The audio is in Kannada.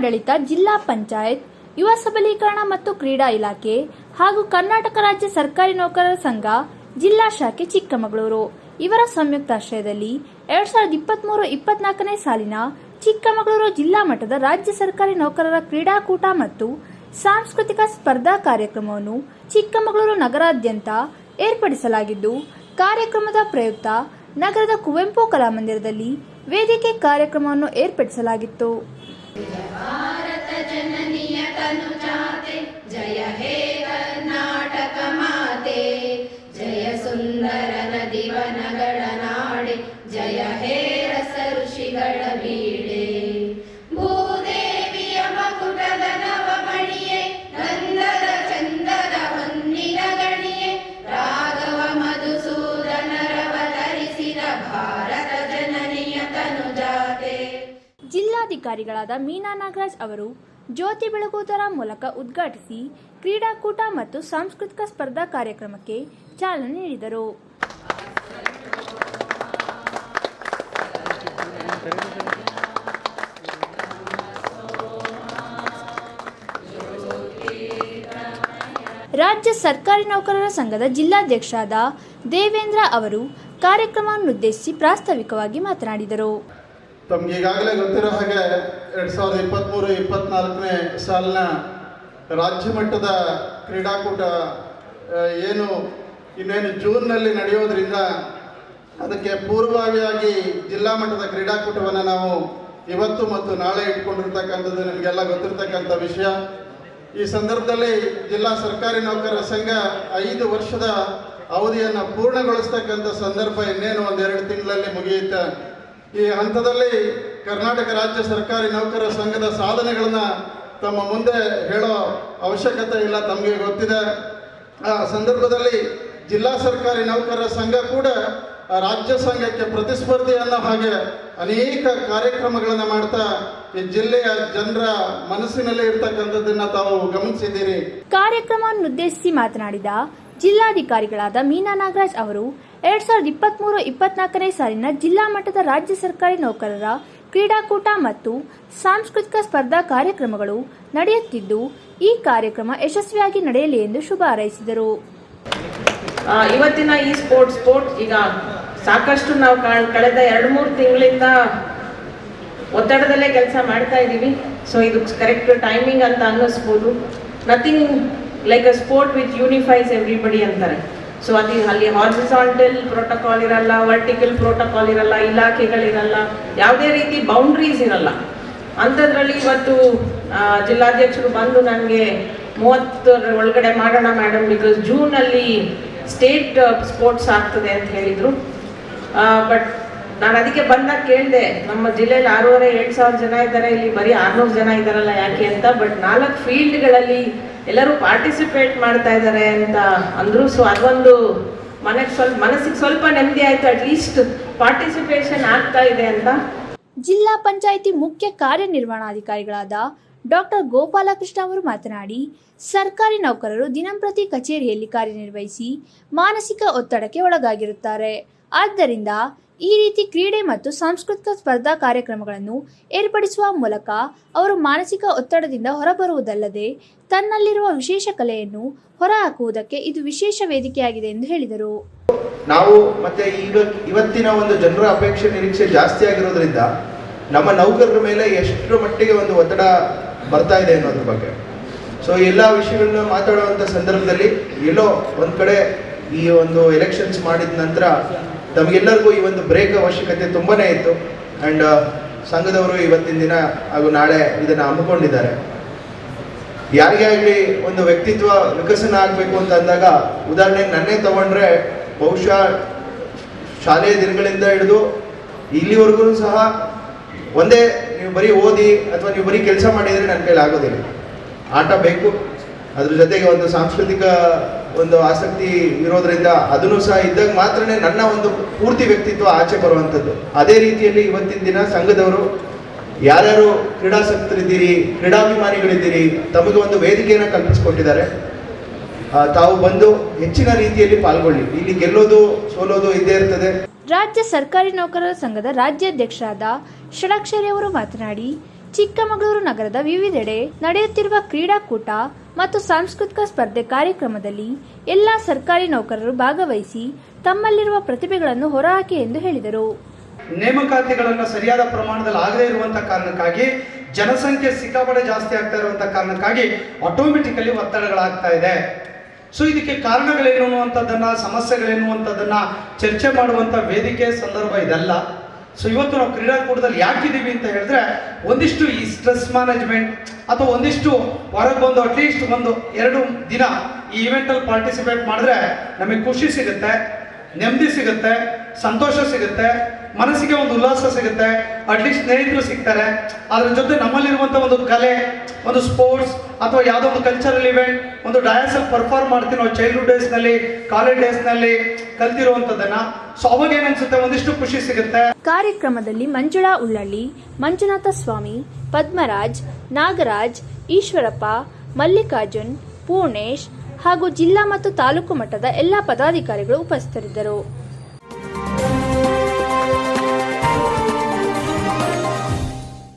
ಜಿಲ್ಲಾಡಳಿತ ಜಿಲ್ಲಾ ಪಂಚಾಯತ್, ಯುವ ಸಬಲೀಕರಣ ಮತ್ತು ಕ್ರೀಡಾ ಇಲಾಖೆ ಹಾಗೂ ಕರ್ನಾಟಕ ರಾಜ್ಯ ಸರ್ಕಾರಿ ನೌಕರರ ಸಂಘ, ಜಿಲ್ಲಾ ಶಾಖೆ ಚಿಕ್ಕಮಗಳೂರು. ಇವರ ಸಂಯುಕ್ತಾಶ್ರಯದಲ್ಲಿ ಎರಡ್ ಸಾವಿರದ ಇಪ್ಪತ್ಮೂರು ಇಪ್ಪತ್ನಾಲ್ಕನೇ ಸಾಲಿನ ಚಿಕ್ಕಮಗಳೂರು ಜಿಲ್ಲಾ ಮಟ್ಟದ ರಾಜ್ಯ ಸರ್ಕಾರಿ ನೌಕರರ ಕ್ರೀಡಾಕೂಟ ಮತ್ತು ಸಾಂಸ್ಕೃತಿಕ ಸ್ಪರ್ಧಾ ಕಾರ್ಯಕ್ರಮವನ್ನು ಚಿಕ್ಕಮಗಳೂರು ನಗರಾದ್ಯಂತ ಏರ್ಪಡಿಸಲಾಗಿದ್ದು, ಕಾರ್ಯಕ್ರಮದ ಪ್ರಯುಕ್ತ ನಗರದ ಕುವೆಂಪು ಕಲಾಮಂದಿರದಲ್ಲಿ ವೇದಿಕೆ ಕಾರ್ಯಕ್ರಮವನ್ನು ಏರ್ಪಡಿಸಲಾಗಿತ್ತು. ಜನನಿಯ ತನುಜಾತೆ ಜಯ ಹೇ ಕರ್ನಾಟಕ ಮಾತೆ. ಜಯ सुन्दर नदिवनगण ನಾಡೆ. ಜಯ ಹೇ ರಸ ಋಷಿಗಳ ಬೀಡೆ. ಭೂದೇವಿಯ ಮಕುಟದ ನವ ಮಣಿಯೇ ಗಂಧದ ಚಂದದ ಹೊನ್ನಿನ ಗಣಿಯೇ. ರಾಘವ ಮಧುಸೂದನರವ ಧರಿಸಿದ ಭಾರತ ಜನನಿಯ ತನುಜಾತೆ ಜಿಲ್ಲಾಧಿಕಾರಿಗಳಾದ ಮೀನಾ ನಾಗರಾಜ್ ಅವರು ಜ್ಯೋತಿ ಬೆಳಗುವುದರ ಮೂಲಕ ಉದ್ಘಾಟಿಸಿ ಕ್ರೀಡಾಕೂಟ ಮತ್ತು ಸಾಂಸ್ಕೃತಿಕ ಸ್ಪರ್ಧಾ ಕಾರ್ಯಕ್ರಮಕ್ಕೆ ಚಾಲನೆ ನೀಡಿದರು. ರಾಜ್ಯ ಸರ್ಕಾರಿ ನೌಕರರ ಸಂಘದ ಜಿಲ್ಲಾಧ್ಯಕ್ಷರಾದ ದೇವೇಂದ್ರ ಅವರು ಕಾರ್ಯಕ್ರಮವನ್ನುದ್ದೇಶಿಸಿ ಪ್ರಾಸ್ತಾವಿಕವಾಗಿ ಮಾತನಾಡಿದರು. ತಮ್ಗೆ ಈಗಾಗಲೇ ಗೊತ್ತಿರೋ ಹಾಗೆ ಎರಡು ಸಾವಿರದ ಇಪ್ಪತ್ತ್ಮೂರು ಇಪ್ಪತ್ತ್ನಾಲ್ಕನೇ ಸಾಲಿನ ರಾಜ್ಯ ಮಟ್ಟದ ಕ್ರೀಡಾಕೂಟ ಏನು, ಇನ್ನೇನು ಜೂನ್ನಲ್ಲಿ ನಡೆಯೋದ್ರಿಂದ ಅದಕ್ಕೆ ಪೂರ್ವಭಾವಿಯಾಗಿ ಜಿಲ್ಲಾ ಮಟ್ಟದ ಕ್ರೀಡಾಕೂಟವನ್ನು ನಾವು ಇವತ್ತು ಮತ್ತು ನಾಳೆ ಇಟ್ಕೊಂಡಿರ್ತಕ್ಕಂಥದ್ದು ನಿಮಗೆಲ್ಲ ಗೊತ್ತಿರ್ತಕ್ಕಂಥ ವಿಷಯ. ಈ ಸಂದರ್ಭದಲ್ಲಿ ಜಿಲ್ಲಾ ಸರ್ಕಾರಿ ನೌಕರರ ಸಂಘ ಐದು ವರ್ಷದ ಅವಧಿಯನ್ನು ಪೂರ್ಣಗೊಳಿಸ್ತಕ್ಕಂಥ ಸಂದರ್ಭ ಇನ್ನೇನು ಒಂದೆರಡು ತಿಂಗಳಲ್ಲಿ ಮುಗಿಯುತ್ತೆ. ಈ ಹಂತದಲ್ಲಿ ಕರ್ನಾಟಕ ರಾಜ್ಯ ಸರ್ಕಾರಿ ನೌಕರರ ಸಂಘದ ಸಾಧನೆಗಳನ್ನ ತಮ್ಮ ಮುಂದೆ ಹೇಳೋ ಅವಶ್ಯಕತೆ ಇಲ್ಲ, ತಮಗೆ ಗೊತ್ತಿದೆ. ಆ ಸಂದರ್ಭದಲ್ಲಿ ಜಿಲ್ಲಾ ಸರ್ಕಾರಿ ನೌಕರರ ಸಂಘ ಕೂಡ ರಾಜ್ಯ ಸಂಘಕ್ಕೆ ಪ್ರತಿಸ್ಪರ್ಧಿ ಅನ್ನೋ ಹಾಗೆ ಅನೇಕ ಕಾರ್ಯಕ್ರಮಗಳನ್ನು ಮಾಡ್ತಾ ಈ ಜಿಲ್ಲೆಯ ಜನರ ಮನಸ್ಸಿನಲ್ಲಿ ಇರ್ತಕ್ಕಂಥದ್ದನ್ನ ತಾವು ಗಮನಿಸಿದ್ದೀರಿ. ಕಾರ್ಯಕ್ರಮವನ್ನುದ್ದೇಶಿಸಿ ಮಾತನಾಡಿದ ಜಿಲ್ಲಾಧಿಕಾರಿಗಳಾದ ಮೀನಾ ನಾಗರಾಜ್ ಅವರು, ಎರಡ್ ಸಾವಿರದ ಇಪ್ಪತ್ಮೂರು ಇಪ್ಪತ್ನಾಲ್ಕನೇ ಸಾಲಿನ ಜಿಲ್ಲಾ ಮಟ್ಟದ ರಾಜ್ಯ ಸರ್ಕಾರಿ ನೌಕರರ ಕ್ರೀಡಾಕೂಟ ಮತ್ತು ಸಾಂಸ್ಕೃತಿಕ ಸ್ಪರ್ಧಾ ಕಾರ್ಯಕ್ರಮಗಳು ನಡೆಯುತ್ತಿದ್ದು, ಈ ಕಾರ್ಯಕ್ರಮ ಯಶಸ್ವಿಯಾಗಿ ನಡೆಯಲಿ ಎಂದು ಶುಭ ಹಾರೈಸಿದರು. ಇವತ್ತಿನ ಈ ಸ್ಪೋರ್ಟ್ಸ್ ಸ್ಪೋರ್ಟ್ಸ್ ಈಗ ಸಾಕಷ್ಟು ನಾವು ಕಳ್- ಕಳೆದ ಎರಡು ಮೂರು ತಿಂಗಳಿಂದ ಒತ್ತಡದಲ್ಲೇ ಕೆಲಸ ಮಾಡ್ತಾ ಇದ್ದೀವಿ. ಸೊ ಇದು ಕರೆಕ್ಟ್ ಟೈಮಿಂಗ್ ಅಂತ ಅನ್ನಿಸ್ಬೋದು. Nothing like a sport with unifies everybody ಅಂತಾರೆ. ಸೊ ಅದು ಅಲ್ಲಿ ಹಾರಿಸಾಂಟಲ್ ಪ್ರೋಟೋಕಾಲ್ ಇರಲ್ಲ ವರ್ಟಿಕಲ್ ಪ್ರೋಟೋಕಾಲ್ ಇರಲ್ಲ, ಇಲಾಖೆಗಳಿರಲ್ಲ, ಯಾವುದೇ ರೀತಿ ಬೌಂಡ್ರೀಸ್ ಇರಲ್ಲ. ಅಂಥದ್ರಲ್ಲಿ ಇವತ್ತು ಜಿಲ್ಲಾಧ್ಯಕ್ಷರು ಬಂದು ನನಗೆ ಮೂವತ್ತರ ಒಳಗಡೆ ಮಾಡೋಣ ಮೇಡಮ್ ಬಿಕಾಸ್ ಜೂನಲ್ಲಿ ಸ್ಟೇಟ್ ಸ್ಪೋರ್ಟ್ಸ್ ಆಗ್ತದೆ ಅಂತ ಹೇಳಿದರು. ಬಟ್ ನಾನು ಅದಕ್ಕೆ ಬಂದಾಗ ಕೇಳಿದೆ, ನಮ್ಮ ಜಿಲ್ಲೆಯಲ್ಲಿ ಆರೂವರೆ, ಏಳು ಸಾವಿರ ಜನ ಇದ್ದಾರೆ, ಇಲ್ಲಿ ಬರೀ ಆರ್ನೂರು ಜನ ಇದ್ದಾರಲ್ಲ ಯಾಕೆ ಅಂತ ಬಟ್ ನಾಲ್ಕು ಫೀಲ್ಡ್ಗಳಲ್ಲಿ ಎಲ್ಲರೂ ಪಾರ್ಟಿಸಿಪೇಟ್ ಮಾಡ್ತಾ ಇದ್ದಾರೆ ಅಂತ ಅಂದರು ಸೊ ಅದೊಂದು ಮನೆಗೆ ಸ್ವಲ್ಪ ಮನಸ್ಸಿಗೆ ಸ್ವಲ್ಪ ನೆಮ್ಮದಿ ಆಯಿತು ಅಟ್ಲೀಸ್ಟ್ ಪಾರ್ಟಿಸಿಪೇಷನ್ ಆಗ್ತಾ ಇದೆ ಅಂತ. ಜಿಲ್ಲಾ ಪಂಚಾಯಿತಿ ಮುಖ್ಯ ಕಾರ್ಯನಿರ್ವಹಣಾಧಿಕಾರಿಗಳಾದ ಡಾಕ್ಟರ್ ಗೋಪಾಲಕೃಷ್ಣ ಅವರು ಮಾತನಾಡಿ, ಸರ್ಕಾರಿ ನೌಕರರು ದಿನಂಪ್ರತಿ ಕಚೇರಿಯಲ್ಲಿ ಕಾರ್ಯನಿರ್ವಹಿಸಿ ಮಾನಸಿಕ ಒತ್ತಡಕ್ಕೆ ಒಳಗಾಗಿರುತ್ತಾರೆ. ಆದ್ದರಿಂದ ಈ ರೀತಿ ಕ್ರೀಡೆ ಮತ್ತು ಸಾಂಸ್ಕೃತಿಕ ಸ್ಪರ್ಧಾ ಕಾರ್ಯಕ್ರಮಗಳನ್ನು ಏರ್ಪಡಿಸುವ ಮೂಲಕ ಅವರು ಮಾನಸಿಕ ಒತ್ತಡದಿಂದ ಹೊರಬರುವುದಲ್ಲದೆ ತನ್ನಲ್ಲಿರುವ ವಿಶೇಷ ಕಲೆಯನ್ನು ಹೊರಹಾಕುವುದಕ್ಕೆ ಇದು ವಿಶೇಷ ವೇದಿಕೆಯಾಗಿದೆ ಎಂದು ಹೇಳಿದರು. ನಾವು ಮತ್ತೆ ಈಗ ಇವತ್ತಿನ ಒಂದು ಜನರ ಅಪೇಕ್ಷೆ ನಿರೀಕ್ಷೆ ಜಾಸ್ತಿ ಆಗಿರೋದ್ರಿಂದ ನಮ್ಮ ನೌಕರರ ಮೇಲೆ ಎಷ್ಟರ ಮಟ್ಟಿಗೆ ಒಂದು ಒತ್ತಡ ಬರ್ತಾ ಇದೆ ಅನ್ನೋದ್ರ ಬಗ್ಗೆ. ಸೊ ಎಲ್ಲ ವಿಷಯಗಳನ್ನ ಮಾತಾಡುವಂಥ ಸಂದರ್ಭದಲ್ಲಿ ಎಲ್ಲೋ ಒಂದು ಕಡೆ ಈ ಒಂದು ಎಲೆಕ್ಷನ್ಸ್ ಮಾಡಿದ ನಂತರ ತಮಗೆಲ್ಲರಿಗೂ ಈ ಒಂದು ಬ್ರೇಕ್ ಅವಶ್ಯಕತೆ ತುಂಬಾ ಇತ್ತು. ಆ್ಯಂಡ್ ಸಂಘದವರು ಇವತ್ತಿನ ದಿನ ಹಾಗೂ ನಾಳೆ ಇದನ್ನು ಹಮ್ಮಿಕೊಂಡಿದ್ದಾರೆ. ಯಾರಿಗೆ ಆಗಲಿ ಒಂದು ವ್ಯಕ್ತಿತ್ವ ವಿಕಸನ ಆಗಬೇಕು ಅಂತ ಅಂದಾಗ, ಉದಾಹರಣೆಗೆ ನನ್ನೇ ತಗೊಂಡ್ರೆ ಬಹುಶಃ ಶಾಲೆಯ ದಿನಗಳಿಂದ ಹಿಡಿದು ಇಲ್ಲಿವರೆಗೂ ಸಹ ಒಂದೇ ನೀವು ಬರೀ ಓದಿ ಅಥವಾ ನೀವು ಬರೀ ಕೆಲಸ ಮಾಡಿದರೆ ನನ್ನ ಕೈಲಿ ಆಗೋದಿಲ್ಲ ಆಟ ಬೇಕು. ಅದ್ರ ಜೊತೆಗೆ ಒಂದು ಸಾಂಸ್ಕೃತಿಕ ಒಂದು ಆಸಕ್ತಿ ಇರೋದ್ರಿಂದ ಅದನ್ನು ಸಹ ಇದ್ದಾಗ ಮಾತ್ರನೇ ನನ್ನ ಒಂದು ಪೂರ್ತಿ ವ್ಯಕ್ತಿತ್ವ ಆಚೆ ಬರುವಂಥದ್ದು. ಅದೇ ರೀತಿಯಲ್ಲಿ ಇವತ್ತಿನ ದಿನ ಸಂಘದವರು ಯಾರ್ಯಾರು ಕ್ರೀಡಾಸಕ್ತರಿದ್ದೀರಿ, ಕ್ರೀಡಾಭಿಮಾನಿಗಳಿದ್ದೀರಿ, ತಮಗೆ ಒಂದು ವೇದಿಕೆಯನ್ನು ಕಲ್ಪಿಸಿಕೊಟ್ಟಿದ್ದಾರೆ. ತಾವು ಬಂದು ಹೆಚ್ಚಿನ ರೀತಿಯಲ್ಲಿ ಪಾಲ್ಗೊಳ್ಳಿ. ಇಲ್ಲಿ ಗೆಲ್ಲೋದು, ಸೋಲೋದು ಇದ್ದೇ ಇರ್ತದೆ. ರಾಜ್ಯ ಸರ್ಕಾರಿ ನೌಕರರ ಸಂಘದ ರಾಜ್ಯಾಧ್ಯಕ್ಷರಾದ ಷಡಾಕ್ಷರಿ ಅವರು ಮಾತನಾಡಿ ಚಿಕ್ಕಮಗಳೂರು ನಗರದ ವಿವಿಧೆಡೆ ನಡೆಯುತ್ತಿರುವ ಕ್ರೀಡಾಕೂಟ ಮತ್ತು ಸಾಂಸ್ಕೃತಿಕ ಸ್ಪರ್ಧೆ ಕಾರ್ಯಕ್ರಮದಲ್ಲಿ ಎಲ್ಲಾ ಸರ್ಕಾರಿ ನೌಕರರು ಭಾಗವಹಿಸಿ ತಮ್ಮಲ್ಲಿರುವ ಪ್ರತಿಭೆಗಳನ್ನು ಹೊರಹಾಕಿ ಎಂದು ಹೇಳಿದರು. ನೇಮಕಾತಿಗಳನ್ನು ಸರಿಯಾದ ಪ್ರಮಾಣದಲ್ಲಿ ಆಗದೇ ಇರುವಂತಹ ಕಾರಣಕ್ಕಾಗಿ ಜನಸಂಖ್ಯೆ ಸಿಕ್ಕಾಪಡೆ ಜಾಸ್ತಿ ಆಗ್ತಾ ಇರುವಂತಹ ಕಾರಣಕ್ಕಾಗಿ ಆಟೋಮೆಟಿಕಲಿ ಒತ್ತಡಗಳಾಗ್ತಾ ಇದೆ. ಸೊ ಇದಕ್ಕೆ ಕಾರಣಗಳೇನು ಅನ್ನುವಂಥದ್ದನ್ನ, ಸಮಸ್ಯೆಗಳೇನು ಅಂತದನ್ನ ಚರ್ಚೆ ಮಾಡುವಂತ ವೇದಿಕೆ ಸಂದರ್ಭ ಇದಲ್ಲ. ಸೊ ಇವತ್ತು ನಾವು ಕ್ರೀಡಾಕೂಟದಲ್ಲಿ ಯಾಕಿದ್ದೀವಿ ಅಂತ ಹೇಳಿದ್ರೆ, ಒಂದಿಷ್ಟು ಈ ಸ್ಟ್ರೆಸ್ ಮ್ಯಾನೇಜ್ಮೆಂಟ್ ಅಥವಾ ಒಂದಿಷ್ಟು ಹೊರಗೆ ಬಂದು ಅಟ್ಲೀಸ್ಟ್ ಒಂದು ಎರಡು ದಿನ ಈ ಇವೆಂಟಲ್ಲಿ ಪಾರ್ಟಿಸಿಪೇಟ್ ಮಾಡಿದ್ರೆ ನಮಗೆ ಖುಷಿ ಸಿಗುತ್ತೆ, ನೆಮ್ಮದಿ ಸಿಗುತ್ತೆ, ಸಂತೋಷ ಸಿಗುತ್ತೆ. ಮನಸ್ಸಿಗೆ ಒಂದು ಉಲ್ಲಾಸ ಸಿಗುತ್ತೆ. ಅಟ್ಲೀಸ್ಟ್ ಸ್ನೇಹಿತರು ಸಿಗ್ತಾರೆ. ಅದ್ರ ಜೊತೆ ನಮ್ಮಲ್ಲಿರುವಂಥ ಒಂದು ಕಲೆ, ಒಂದು ಸ್ಪೋರ್ಟ್ಸ್ ಅಥವಾ ಯಾವುದೋ ಒಂದು ಕಲ್ಚರಲ್ ಇವೆಂಟ್ ಒಂದು ಡಯಾಸಲ್ಲಿ ಪರ್ಫಾರ್ಮ್ ಮಾಡ್ತೀವಿ ನಾವು ಚೈಲ್ಡ್ಹುಡ್ ಡೇಸ್ನಲ್ಲಿ ಕಾಲೇಜ್ ಡೇಸ್ನಲ್ಲಿ ಕಲ್ತಿರುವಂಥದ್ದನ್ನ ಸೊ ಅವಾಗ ಏನನ್ಸುತ್ತೆ ಒಂದಿಷ್ಟು ಖುಷಿ ಸಿಗುತ್ತೆ. ಕಾರ್ಯಕ್ರಮದಲ್ಲಿ ಮಂಜುಳಾ ಉಳ್ಳಳ್ಳಿ, ಮಂಜುನಾಥ ಸ್ವಾಮಿ, ಪದ್ಮರಾಜ್, ನಾಗರಾಜ್, ಈಶ್ವರಪ್ಪ, ಮಲ್ಲಿಕಾರ್ಜುನ್, ಪೂರ್ಣೇಶ್ ಹಾಗೂ ಜಿಲ್ಲಾ ಮತ್ತು ತಾಲೂಕು ಮಟ್ಟದ ಎಲ್ಲ ಪದಾಧಿಕಾರಿಗಳು ಉಪಸ್ಥಿತರಿದ್ದರು.